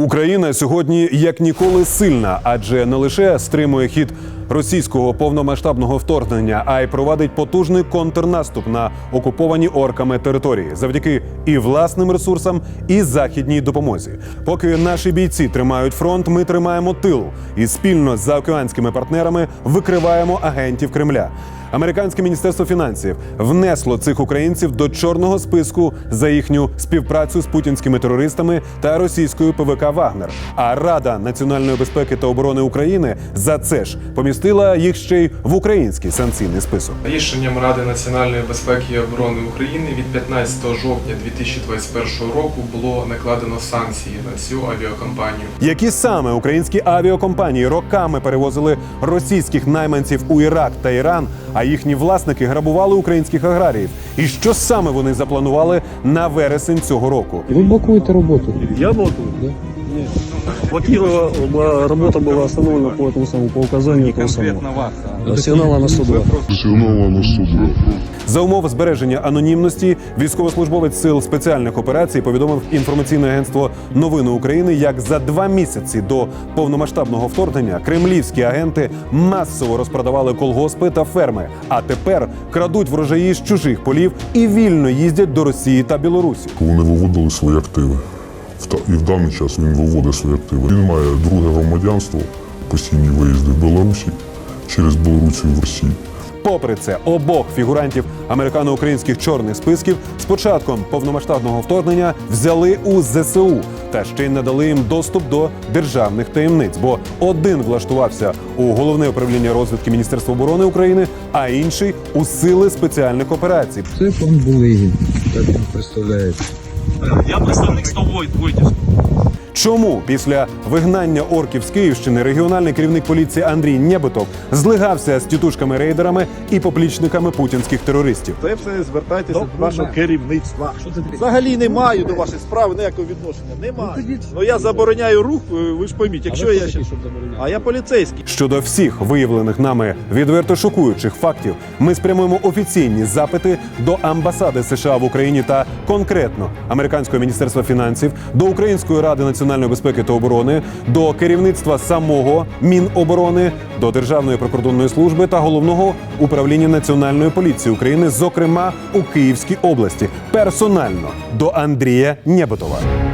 Україна сьогодні як ніколи сильна, адже не лише стримує хід російського повномасштабного вторгнення, а й провадить потужний контрнаступ на окуповані орками території завдяки і власним ресурсам, і західній допомозі. Поки наші бійці тримають фронт, ми тримаємо тил і спільно з заокеанськими партнерами викриваємо агентів Кремля. Американське міністерство фінансів внесло цих українців до чорного списку за їхню співпрацю з путінськими терористами та російською ПВК Вагнер. А Рада національної безпеки та оборони України за це ж помістила їх ще й в український санкційний список. Рішенням Ради національної безпеки і оборони України від 15 жовтня 2021 року було накладено санкції на цю авіакомпанію. Які саме українські авіакомпанії роками перевозили російських найманців у Ірак та Іран, а їхні власники грабували українських аграріїв? І що саме вони запланували на вересень цього року? Ви блокуєте роботу. Я блокую? Да. Блокировала, была- работа была остановлена по этому самому, по указанию этого самого. Да, Сигнала на 102. сигнала на суду. За умов збереження анонімності військовослужбовець сил спеціальних операцій повідомив інформаційне агентство Новини України, як за два місяці до повномасштабного вторгнення кремлівські агенти масово розпродавали колгоспи та ферми, а тепер крадуть врожаї з чужих полів і вільно їздять до Росії та Білорусі. Вони виводили свої активи. В та- І в даний час він виводить свої активи. Він має друге громадянство, постійні виїзди в Білорусі, через Білорусію в Росію. Попри це, обох фігурантів американо-українських чорних списків з початком повномасштабного вторгнення взяли у ЗСУ та ще й надали їм доступ до державних таємниць. Бо один влаштувався у головне управління розвідки Міністерства оборони України, а інший у сили спеціальних операцій. Це фонд Булигін, так він представляється. Я представник 102 витязку. Чому після вигнання орків з Київщини регіональний керівник поліції Андрій Нєбитов злигався з тітушками-рейдерами і поплічниками путінських терористів? Це все звертайтеся До нашого керівництва. Взагалі не маю до ваших справ ніякого відношення. Немає. Ну я забороняю рух, ви ж пойміть, якщо я ще. А я поліцейський. Щодо всіх виявлених нами відверто шокуючих фактів, ми спрямуємо офіційні запити до амбасади США в Україні та конкретно американського міністерства фінансів, до Української ради національної безпеки та оборони, до керівництва самого Міноборони, до Державної прикордонної служби та головного управління національної поліції України, зокрема у Київській області, персонально до Андрія Нєбетова.